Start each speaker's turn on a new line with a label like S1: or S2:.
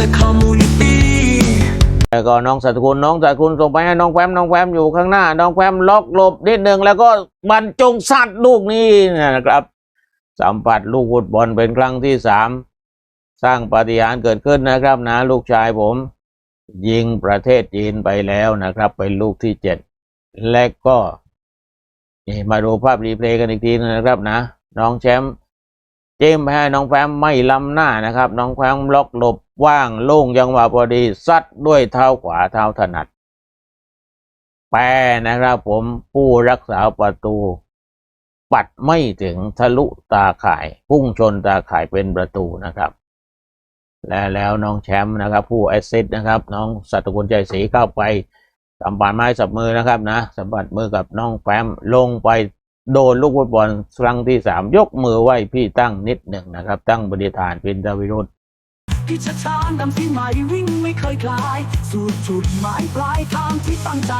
S1: แต่คอมมูนิตี้
S2: แล้วก็น้องสัตคุณน้องสัตคุณส่งไปให้น้องแฟมน้องแฟมอยู่ข้างหน้า น้องแฟมล็อกหลบนิดหนึ่งแล้วก็บรรจงสัตว์ลูกนี้นะครับสัมผัสลูกฟุตบอลเป็นครั้งที่สามสร้างปาฏิหาริย์เกิดขึ้นนะครับนะ ลูกชายผม ยิงประเทศจีนไปแล้วนะครับ เป็นลูกที่เจ็ดและก็นี่มาดูภาพรีเพลย์กันอีกทีนึงนะครับนะ น้องแชมป์ เจมไปให้น้องแฟมไม่ล้ำหน้านะครับ น้องแฟมล็อกหลบว่างโล่งจังหวะพอดีซัดด้วยเท้าขวาเท้าถนัด แปรนะครับผมผู้รักษาประตู ปัดไม่ถึงทะลุตาข่าย พุ่งชนตาข่ายเป็นประตูนะครับ และแล้วน้องแชมป์นะครับ ผู้แอสซิสต์นะครับ น้องสัตกุลใจศรีเข้าไปสัมผัสไม้สับมือนะครับนะสัมผัสมือกับน้องแฟมลงไป โดนลูกฟุตบอลครั้งที่สามยกมือไหว้พี่ตั้งนิดหนึ่งนะครับ ตั้งบริฐานเป็นดาวิรุธ
S1: ที่ช้าช้าๆนำที่ใหม่วิ่งไม่เคยคลาย สู่จุดหมายปลายทางที่ตั้งใจ